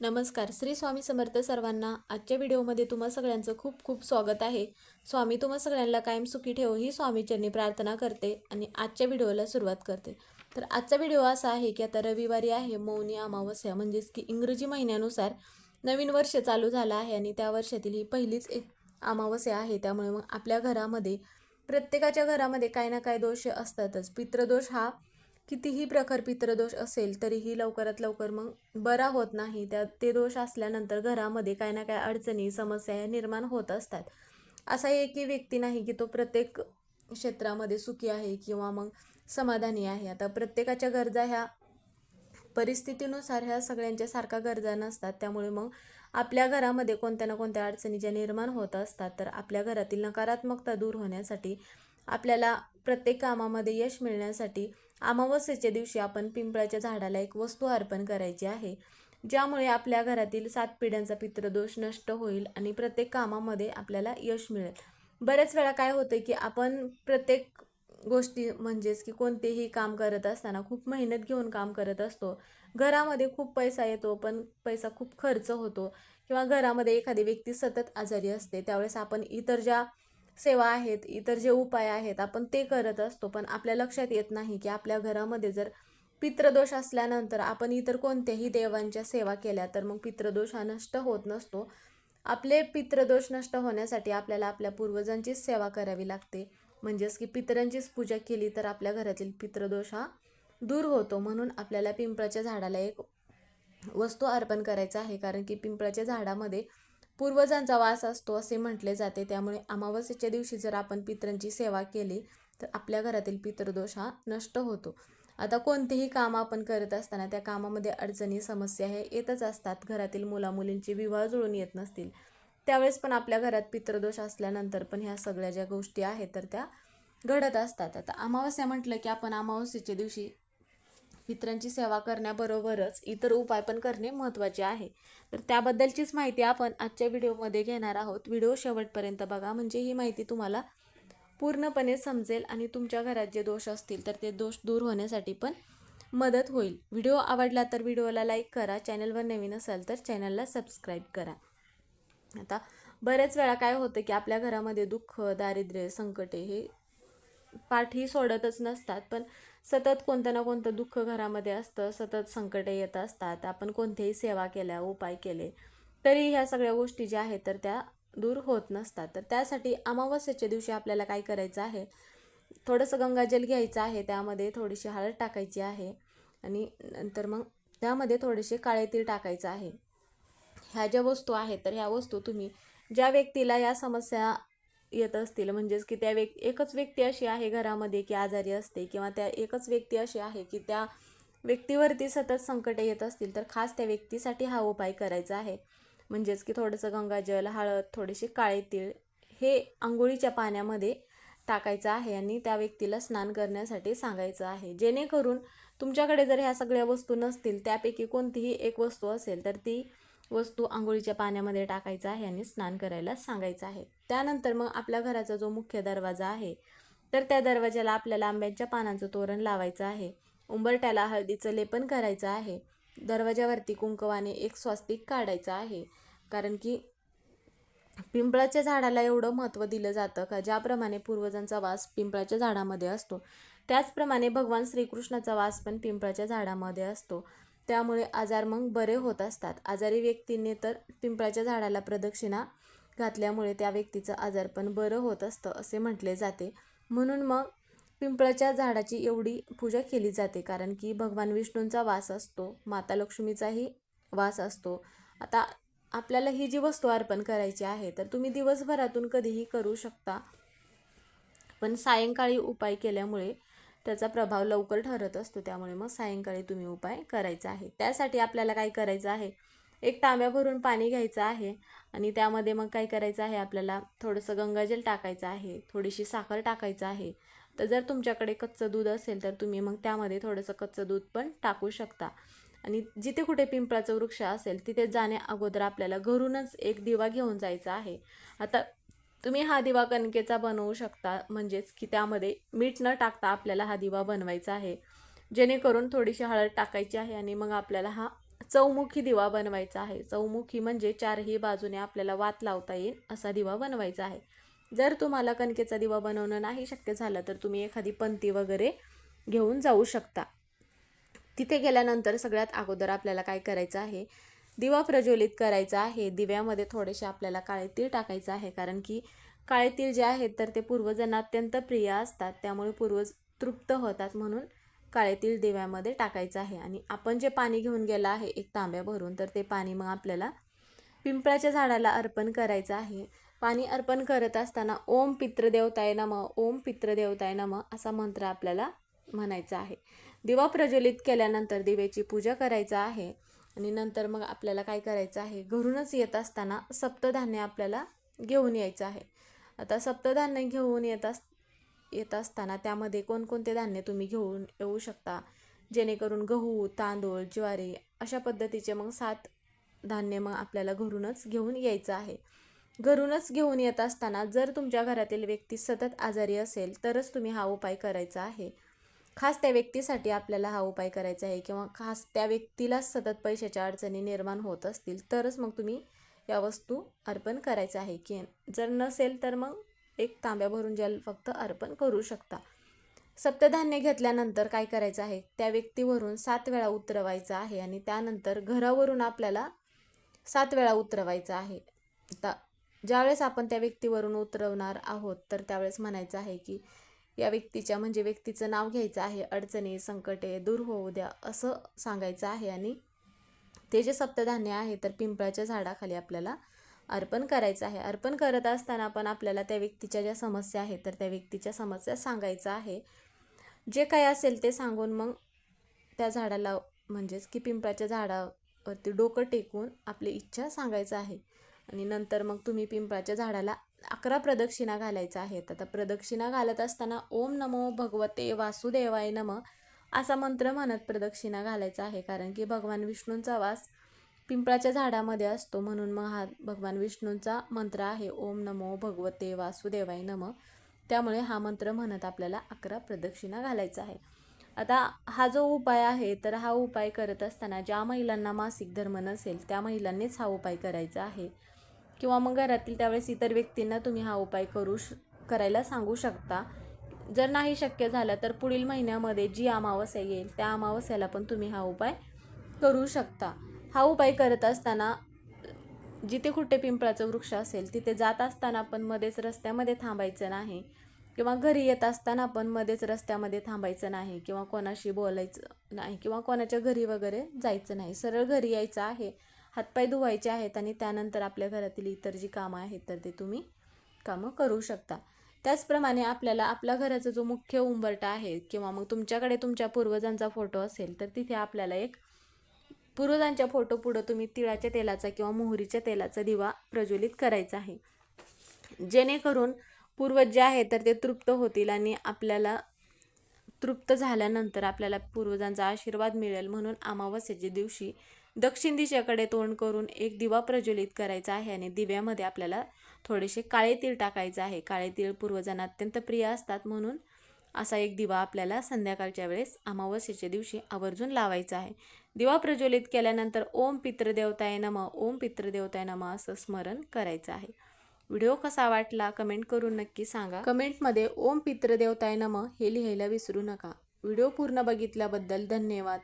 नमस्कार श्री स्वामी समर्थ सर्वांना आजच्या व्हिडिओमध्ये तुम्हा सगळ्यांचं खूप खूप स्वागत आहे. स्वामी तुम्हा सगळ्यांना कायम सुखी ठेव ही स्वामीचरणी प्रार्थना करते आणि आजच्या व्हिडिओला सुरुवात करते. तर आजचा व्हिडिओ असा आहे की आता रविवारी आहे मौनी अमावस्या म्हणजेच की इंग्रजी महिन्यानुसार नवीन वर्ष चालू झालं आहे आणि त्या वर्षातील ही पहिलीच एक अमावस्या आहे. त्यामुळे मग आपल्या घरामध्ये प्रत्येकाच्या घरामध्ये काही ना काही दोष असतातच. पितृदोष हा कितीही प्रखर पितृदोष असेल तरीही लवकरात लवकर मग बरा होत नाही. त्या ते दोष असल्यानंतर घरामध्ये काय ना काही अडचणी समस्या ह्या निर्माण होत असतात. असा एकही व्यक्ती नाही की तो प्रत्येक क्षेत्रामध्ये सुखी आहे किंवा मग समाधानी आहे. आता प्रत्येकाच्या गरजा ह्या परिस्थितीनुसार ह्या सगळ्यांच्या सारख्या गरजा नसतात. त्यामुळे मग आपल्या घरामध्ये कोणत्या ना कोणत्या अडचणी ज्या निर्माण होत असतात तर आपल्या घरातील नकारात्मकता दूर होण्यासाठी आपल्याला प्रत्येक कामामध्ये यश मिळण्यासाठी अमावस्येच्या दिवशी आपण पिंपळाच्या झाडाला एक वस्तू अर्पण करायची आहे ज्यामुळे आपल्या घरातील सात पिढ्यांचा पितृदोष नष्ट होईल आणि प्रत्येक कामामध्ये आपल्याला यश मिळेल. बऱ्याच वेळा काय होतं की आपण प्रत्येक गोष्टी म्हणजेच की कोणतेही काम करत असताना खूप मेहनत घेऊन काम करत असतो. घरामध्ये खूप पैसा येतो पण पैसा खूप खर्च होतो. किंवा घरामध्ये एखादी व्यक्ती सतत आजारी असते त्यावेळेस आपण इतर ज्या सेवा आहेत इतर जे उपाय आहेत आपण ते करत असतो. पण आपल्या लक्षात येत नाही की आपल्या घरामध्ये जर पितृदोष असल्यानंतर आपण इतर कोणत्याही देवांच्या सेवा केल्या तर मग पितृदोष हा नष्ट होत नसतो. आपले पितृदोष नष्ट होण्यासाठी आपल्याला आपल्या पूर्वजांचीच सेवा करावी लागते. म्हणजेच की पितरांचीच पूजा केली तर आपल्या घरातील पितृदोष हा दूर होतो. म्हणून आपल्याला पिंपळाच्या झाडाला एक वस्तू अर्पण करायचा आहे. कारण की पिंपळाच्या झाडामध्ये पूर्वजांचा वास असतो असे म्हटले जाते. त्यामुळे अमावस्येच्या दिवशी जर आपण पितरांची सेवा केली तर आपल्या घरातील पितृदोष हा नष्ट होतो. आता कोणतेही काम आपण करत असताना त्या कामामध्ये अडचणी समस्या हे येतच असतात. घरातील मुलामुलींचे विवाह जुळून येत नसतील. त्यावेळेस पण आपल्या घरात पितृदोष असल्यानंतर पण ह्या सगळ्या ज्या गोष्टी आहेत तर त्या घडत असतात. आता अमावस्या म्हटलं की आपण अमावस्येच्या दिवशी मित्रांची सेवा करण्याबरोबरच इतर उपाय पण करणे महत्त्वाचे आहे. तर त्याबद्दलचीच माहिती आपण आजच्या व्हिडिओमध्ये घेणार आहोत. व्हिडिओ शेवटपर्यंत बघा. म्हणजे ही माहिती तुम्हाला पूर्णपणे समजेल आणि तुमच्या घरात जे दोष असतील तर ते दोष दूर होण्यासाठी पण मदत होईल. व्हिडिओ आवडला तर व्हिडिओला लाईक करा. चॅनलवर नवीन असाल तर चॅनलला सबस्क्राईब करा. आता बऱ्याच वेळा काय होतं की आपल्या घरामध्ये दुःख दारिद्र्य संकटे हे पाठी सोडतच नसतात. पण सतत कोणतं ना कोणतं दुःख घरामध्ये असतं सतत संकटे येत असतात. आपण कोणतेही सेवा केल्या उपाय केले तरी ह्या सगळ्या गोष्टी ज्या आहेत तर त्या दूर होत नसतात. तर त्यासाठी अमावस्येच्या दिवशी आपल्याला काय करायचं आहे? थोडंसं गंगाजल घ्यायचं आहे त्यामध्ये थोडीशी हळद टाकायची आहे आणि नंतर मग त्यामध्ये थोडेसे काळे तीळ टाकायचं आहे. ह्या ज्या वस्तू आहेत तर ह्या वस्तू तुम्ही ज्या व्यक्तीला या समस्या येत असतील. म्हणजेच की त्या व्यक् एकच व्यक्ती अशी आहे घरामध्ये की आजारी असते किंवा त्या एकच व्यक्ती अशी आहे की त्या व्यक्तीवरती सतत संकटे येत असतील तर खास त्या व्यक्तीसाठी हा उपाय करायचा आहे. म्हणजेच की थोडंसं गंगाजल हळद थोडेसे काळे तीळ हे आंघोळीच्या पाण्यामध्ये टाकायचं आहे आणि त्या व्यक्तीला स्नान करण्यासाठी सांगायचं आहे. जेणेकरून तुमच्याकडे जर ह्या सगळ्या वस्तू नसतील त्यापैकी कोणतीही एक वस्तू असेल तर ती वस्तू आंघोळीच्या पाण्यामध्ये टाकायचं आहे आणि स्नान करायला सांगायचं आहे. त्यानंतर मग आपल्या घराचा जो मुख्य दरवाजा आहे तर त्या दरवाजाला आपल्याला आंब्याच्या पानांचं तोरण लावायचं आहे. उंबरट्याला हळदीचं लेपन करायचं आहे. दरवाजावरती कुंकवाने एक स्वास्तिक काढायचं आहे. कारण की पिंपळाच्या झाडाला एवढं महत्त्व दिलं जातं का? ज्याप्रमाणे पूर्वजांचा वास पिंपळाच्या झाडामध्ये असतो त्याचप्रमाणे भगवान श्रीकृष्णाचा वास पण पिंपळाच्या झाडामध्ये असतो. त्यामुळे आजार मग बरे होत असतात. आजारी व्यक्तीने तर पिंपळाच्या झाडाला प्रदक्षिणा घातल्यामुळे त्या व्यक्तीचं आजार पण बरं होत असतं असे म्हटले जाते. म्हणून मग पिंपळाच्या झाडाची एवढी पूजा केली जाते कारण की भगवान विष्णूंचा वास असतो माता लक्ष्मीचाही वास असतो. आता आपल्याला ही जी वस्तू अर्पण करायची आहे तर तुम्ही दिवसभरातून कधीही करू शकता. पण सायंकाळी उपाय केल्यामुळे त्याचा प्रभाव लवकर ठरत असतो त्यामुळे मग सायंकाळी तुम्ही उपाय करायचा आहे. त्यासाठी आपल्याला काय करायचं आहे? एक तांब्या भरून पाणी घ्यायचं आहे आणि त्यामध्ये मग काय करायचं आहे? आपल्याला थोडंसं गंगाजल टाकायचं आहे थोडीशी साखर टाकायचं आहे. तर जर तुमच्याकडे कच्चं दूध असेल तर तुम्ही मग त्यामध्ये थोडंसं कच्चं दूध पण टाकू शकता. आणि जिथे कुठे पिंपळाचं वृक्ष असेल तिथे जाण्या अगोदर आपल्याला घरूनच एक दिवा घेऊन जायचा आहे. आता तुम्ही हा दिवा कणकेचा बनवू शकता म्हणजेच की त्यामध्ये मीठ न टाकता आपल्याला हा दिवा बनवायचा आहे. जेणेकरून थोडीशी हळद टाकायची आहे आणि मग आपल्याला हा चौमुखी दिवा बनवायचा आहे. चौमुखी म्हणजे चारही बाजूने आपल्याला वात लावता येईल असा दिवा बनवायचा आहे. जर तुम्हाला कणकेचा दिवा बनवणं नाही शक्य झालं तर तुम्ही एखादी पंती वगैरे घेऊन जाऊ शकता. तिथे गेल्यानंतर सगळ्यात अगोदर आपल्याला काय करायचं आहे दिवा प्रज्वलित करायचा आहे. दिव्यामध्ये थोडेसे आपल्याला काळे तीळ टाकायचं आहे. कारण की काळे तीळ जे आहेत तर ते पूर्वजांना अत्यंत प्रिय असतात. त्यामुळे पूर्वज तृप्त होतात म्हणून काळे तीळ दिव्यामध्ये टाकायचं आहे. आणि आपण जे पाणी घेऊन गेलं आहे एक तांब्या भरून तर ते पाणी मग आपल्याला पिंपळाच्या झाडाला अर्पण करायचं आहे. पाणी अर्पण करत असताना ओम पितृदेवताय नम ओम पितृदेवताय नम असा मंत्र आपल्याला म्हणायचा आहे. दिवा प्रज्वलित केल्यानंतर दिवेची पूजा करायचं आहे. आणि नंतर मग आपल्याला काय करायचं आहे? घरूनच येत असताना सप्तधान्य आपल्याला घेऊन यायचं आहे. आता सप्तधान्य घेऊन येत अस येत असताना त्यामध्ये कोणकोणते धान्य तुम्ही घेऊन येऊ शकता? जेणेकरून गहू तांदूळ ज्वारी अशा पद्धतीचे मग सात धान्य मग आपल्याला घरूनच घेऊन यायचं आहे. घरूनच घेऊन येत असताना जर तुमच्या घरातील व्यक्ती सतत आजारी असेल तरच तुम्ही हा उपाय करायचा आहे. खास त्या व्यक्तीसाठी आपल्याला हा उपाय करायचा आहे किंवा खास त्या व्यक्तीलाच सतत पैशाच्या अडचणी निर्माण होत असतील तरच मग तुम्ही या वस्तू अर्पण करायचं आहे की जर नसेल तर मग एक तांब्या भरून जल फक्त अर्पण करू शकता. सप्तधान्य घेतल्यानंतर काय करायचं आहे? त्या व्यक्तीवरून सात वेळा उतरवायचं आहे आणि त्यानंतर घरावरून आपल्याला सात वेळा उतरवायचं आहे. आता ज्यावेळेस आपण त्या व्यक्तीवरून उतरवणार आहोत तर त्यावेळेस म्हणायचं आहे की या व्यक्तीच्या म्हणजे व्यक्तीचं नाव घ्यायचं आहे अडचणी संकटे दूर होऊ द्या असं सांगायचं आहे. आणि ते जे सप्तधान्य आहे तर पिंपळाच्या झाडाखाली आपल्याला अर्पण करायचं आहे. अर्पण करत असताना पण आपल्याला त्या व्यक्तीच्या ज्या समस्या आहेत तर त्या व्यक्तीच्या समस्या सांगायचं आहे. जे काय असेल ते सांगून मग त्या झाडाला म्हणजेच की पिंपळाच्या झाडावरती डोकं टेकून आपली इच्छा सांगायचं आहे. आणि नंतर मग तुम्ही पिंपळाच्या झाडाला अकरा प्रदक्षिणा घालायचा आहेत आता प्रदक्षिणा घालत असताना ओम नमो भगवते वासुदेवाय नम असा मंत्र म्हणत प्रदक्षिणा घालायचा आहे. कारण की भगवान विष्णूंचा वास पिंपळाच्या झाडामध्ये असतो. म्हणून मग हा भगवान विष्णूंचा मंत्र आहे. ओम नमो भगवते वासुदेवाय नम. त्यामुळे हा मंत्र म्हणत आपल्याला अकरा प्रदक्षिणा घालायचा आहे. आता हा जो उपाय आहे तर हा उपाय करत असताना ज्या महिलांना मासिक धर्म नसेल त्या महिलांनीच हा उपाय करायचा आहे. किंवा मग घरातील त्यावेळेस इतर व्यक्तींना तुम्ही हा उपाय करू श करायला सांगू शकता. जर नाही शक्य झालं तर पुढील महिन्यामध्ये जी अमावस्या येईल त्या अमावस्याला पण तुम्ही हा उपाय करू शकता. हा उपाय करत असताना जिथे कुठे पिंपळाचं वृक्ष असेल तिथे जात असताना पण मध्येच रस्त्यामध्ये थांबायचं नाही. किंवा घरी येत असताना पण मध्येच रस्त्यामध्ये थांबायचं नाही किंवा कोणाशी बोलायचं नाही किंवा कोणाच्या घरी वगैरे जायचं नाही. सरळ घरी यायचं आहे हातपाय धुवायचे आहेत आणि त्यानंतर आपल्या घरातील इतर जी कामं आहेत तर ते तुम्ही कामं करू शकता. त्याचप्रमाणे आपल्याला आपल्या घराचा जो मुख्य उंबरटा आहे किंवा मग तुमच्याकडे तुमच्या पूर्वजांचा फोटो असेल तर तिथे आपल्याला एक पूर्वजांच्या फोटो पुढं तुम्ही तिळाच्या तेलाचा किंवा मोहरीच्या तेलाचा दिवा प्रज्वलित करायचा आहे. जेणेकरून पूर्वज जे आहे तर ते तृप्त होतील आणि आपल्याला तृप्त झाल्यानंतर आपल्याला पूर्वजांचा आशीर्वाद मिळेल म्हणून अमावस्येच्या दिवशी दक्षिण दिशेकडे तोंड करून एक दिवा प्रज्वलित करायचा आहे आणि दिव्यामध्ये आपल्याला थोडेसे काळे तीळ टाकायचं आहे. काळे तीळ पूर्वजांना अत्यंत प्रिय असतात म्हणून असा एक दिवा आपल्याला संध्याकाळच्या वेळेस अमावस्येच्या दिवशी आवर्जून लावायचा आहे. दिवा प्रज्वलित केल्यानंतर ओम पितृदेवताय नम ओम पितृदेवताय नम असं स्मरण करायचं आहे. व्हिडिओ कसा वाटला कमेंट करून नक्की सांगा. कमेंटमध्ये ओम पितृदेवताय नम हे लिहायला विसरू नका. व्हिडिओ पूर्ण बघितल्याबद्दल धन्यवाद.